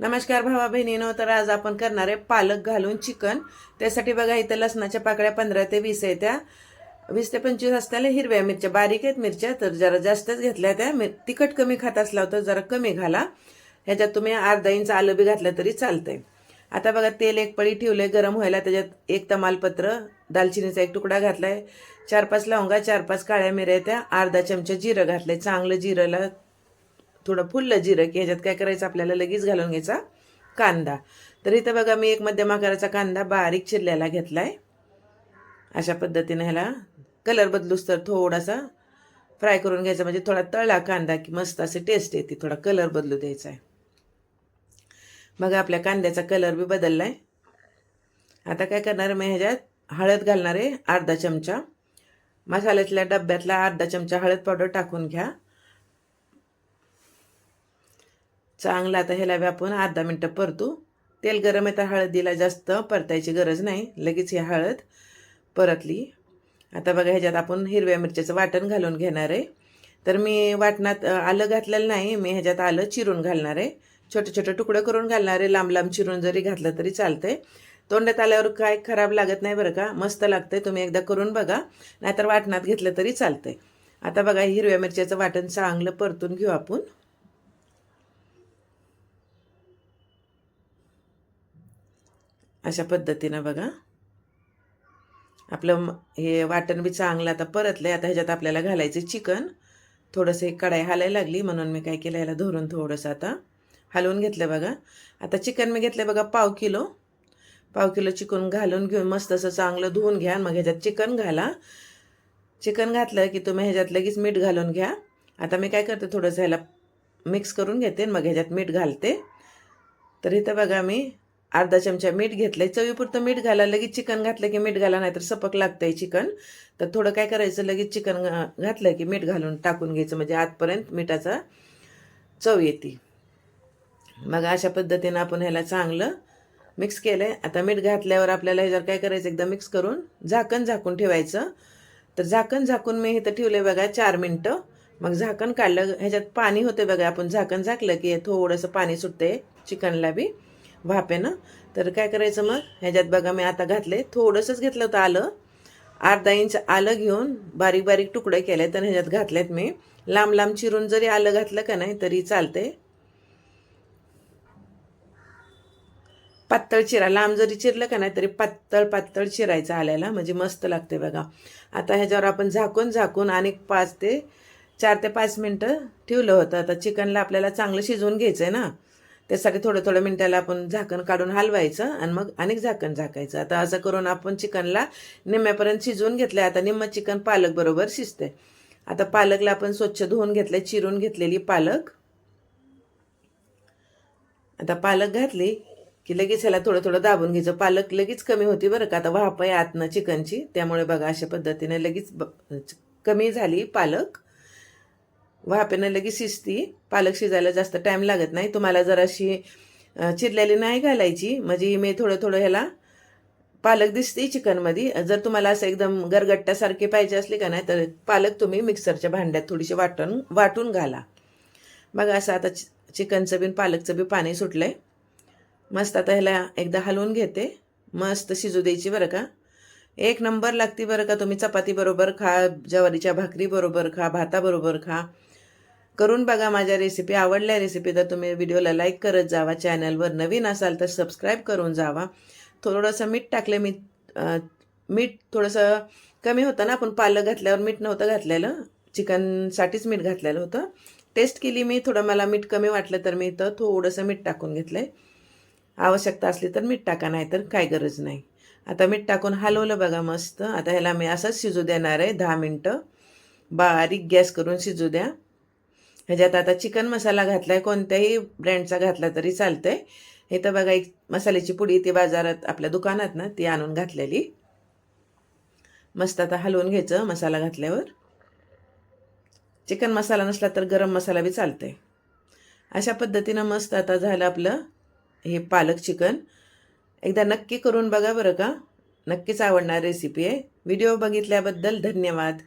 नमस्कार भावा बहिणीनो तर आज आपण करणार आहे पालक घालून चिकन. त्यासाठी बघा इथं लसणाच्या पाकळ्या पंधरा ते वीस आहे त्या. वीस ते पंचवीस असताना हिरव्या मिरच्या बारीक आहेत मिरच्या तर जरा जास्तच घेतल्या त्या. मिर तिखट कमी खात असला तर जरा कमी घाला. ह्याच्यात तुम्ही अर्धा इंच आलं बी घातलं तरी चालतंय. आता बघा तेल एक पळी ठेवलंय गरम व्हायला त्याच्यात एक तमालपत्र दालचिनीचा एक तुकडा घातलाय. चार पाच लवंगा चार पाच काळ्या मिऱ्या त्या अर्धा चमचा जिरं घातलंय चांगलं जिरंला थोडं फुललं जिरं की ह्याच्यात काय करायचं आपल्याला लगेच घालून घ्यायचा कांदा. तर इथं बघा मी एक मध्यम आकाराचा कांदा बारीक चिरलेला घेतलाय. अशा पद्धतीने ह्याला कलर बदलूस तर थोडासा फ्राय करून घ्यायचा. म्हणजे थोडा तळला कांदा की मस्त असे टेस्ट येते थोडा कलर बदलू द्यायचा आहे. बघा आपल्या कांद्याचा कलर बी बदलला आहे आता काय करणार आहे मी ह्याच्यात हळद घालणार आहे अर्धा चमचा. मसाल्यातल्या डब्यातला अर्धा चमचा हळद पावडर टाकून घ्या. चांगलं आता ह्याला व्यापून आपण अर्धा मिनटं परतू. तेल गरम आहे तर हळदीला जास्त परतायची गरज नाही. लगेच ही हळद परतली. आता बघा ह्याच्यात आपण हिरव्या मिरच्याचं वाटण घालून घेणार आहे. तर मी वाटणात आलं घातलेलं नाही. मी ह्याच्यात आलं चिरून घालणार आहे. छोटे छोटे तुकडे करून घालणार आहे. लांब लांब चिरून जरी घातलं तरी चालतंय. तोंडात आल्यावर काय खराब लागत नाही बरं का. मस्त लागतंय. तुम्ही एकदा करून बघा. नाहीतर वाटणात घेतलं तरी चालतंय. आता बघा हिरव्या मिरच्याचं वाटण चांगलं परतून घेऊ आपण. अशा पद्धतीनं बघा. आपलं हे वाटण बी चांगलं आता परतलं आहे आता ह्याच्यात आपल्याला घालायचं चिकन. थोडंसं एक कढाई हालायला लागली. म्हणून मी काय केलं ह्याला धरून थोडंसं आता हलवून घेतलं बघा. आता चिकन मी घेतलं बघा पाव किलो. पाव किलो चिकन घालून घेऊन मस्त असं चांगलं धुवून घ्या. मग ह्याच्यात चिकन घाला. चिकन घातलं की तुम्ही ह्याच्यात लगेच मीठ घालून घ्या. आता मी काय करते थोडंसं ह्याला मिक्स करून घेते मग ह्याच्यात मीठ घालते. तर इथं बघा मी अर्धा चमचा मीठ घेतलंय. चवीपुरतं मीठ घाला लगेच चिकन घातलं की मीठ घाला नाहीतर सपक लागतंय चिकन. तर थोडं काय करायचं लगेच चिकन घा- घातलं की मीठ घालून टाकून घ्यायचं म्हणजे आतपर्यंत मिठाचा चव येते. मग अशा पद्धतीनं आपण ह्याला चांगलं मिक्स केलं आहे आता मीठ घातल्यावर आपल्याला ह्याच्यावर काय करायचं एकदा मिक्स करून झाकण झाकून ठेवायचं. तर झाकण झाकून मी इथं ठेवलं आहे बघा चार मिनटं. मग झाकण काढलं ह्याच्यात पाणी होतं बघा आपण झाकण झाकलं की थोडंसं पाणी सुटते चिकनला बी. भापेनं तर काय करायचं मग? ह्याच्यात बघा मी आता घातले थोडंसंच घेतलं होतं आलं. अर्धा इंच आलं घेऊन बारीक बारीक तुकडे केले तर ह्याच्यात घातलेत मी. लांब लांब चिरून जरी आलं घातलं का नाही तरी चालते पातळ चिरा लांब जरी चिरलं का नाही तरी पातळ पातळ चिरायचं आल्याला. म्हणजे मस्त लागते बघा. आता ह्याच्यावर आपण झाकून झाकून आणि पाच ते चार ते पाच मिनटं ठेवलं होतं. आता चिकनला आपल्याला चांगलं शिजवून घ्यायचं आहे ना? त्यासाठी थोडं थोडं मिनटाला आपण झाकण काढून हलवायचं आणि मग अनेक झाकण झाकायचं. आता असं करून आपण चिकनला निम्म्यापर्यंत शिजवून घेतलं आता निम्म चिकन पालक बरोबर शिजतंय. आता पालकला आपण स्वच्छ धुवून घेतलं चिरून घेतलेली पालक. आता पालक घातली की लगेच ह्याला थोडं थोडं दाबून घ्यायचं. पालक लगेच कमी होती बरं का. आता वाहप आहे आतनं चिकनची. त्यामुळे बघा अशा पद्धतीने लगेच ब- कमी झाली पालक. वाफेनं लगेच शिजती. पालक शिजायला जास्त टाईम लागत नाही. तुम्हाला जराशी चिरलेली नाही घालायची. म्हणजे मी थोडं थोडं ह्याला पालक दिसते चिकनमध्ये. जर तुम्हाला असं एकदम गरगट्ट्यासारखे पाहिजे असले का नाही तर पालक तुम्ही मिक्सरच्या भांड्यात थोडीशी वाटून वाटून घाला. बघा असं आता चि- चिकनचं बी पालकचं बी पाणी सुटलंय. मस्त आता ह्याला एकदा हलवून घेते. मस्त शिजू द्यायची बरं का. एक नंबर लागते बरं का तुम्ही चपाती बरोबर खा ज्वारीच्या भाकरी बरोबर खा भाताबरोबर खा. करून बघा माझ्या रेसिपी आवडल्या रेसिपी तर तुम्ही व्हिडिओला लाईक करत जावा. चॅनलवर नवीन असाल तर सबस्क्राईब करून जावा. थोडंसं मीठ टाकलं मी मीठ थोडंसं कमी होतं ना आपण पालक घातल्यावर मीठ नव्हतं घातलेलं. चिकनसाठीच मीठ घातलेलं होतं. टेस्ट केली मी थोडं मला मीठ कमी वाटलं तर मी इथं थोडंसं मीठ टाकून घेतलं आहे आवश्यकता असली तर मीठ टाका नाही तर काय गरज नाही. आता मीठ टाकून हलवलं बघा मस्त. आता ह्याला मी असंच शिजू देणार आहे दहा मिनटं. बारीक गॅस करून शिजू द्या. म्हणजे ह्याच्यात आता चिकन मसाला घातला आहे कोणत्याही ब्रँडचा घातला तरी चालतंय. हे तर बघा एक मसाल्याची पुडी ती बाजारात आपल्या दुकानात ना ती आणून घातलेली. मस्त आता हलवून घ्यायचं मसाला घातल्यावर. चिकन मसाला नसला तर गरम मसाला बी चालतंय. अशा पद्धतीनं मस्त आता झालं आपलं हे पालक चिकन. एकदा नक्की करून बघा बरं का. नक्कीच आवडणार रेसिपी आहे. व्हिडिओ बघितल्याबद्दल धन्यवाद.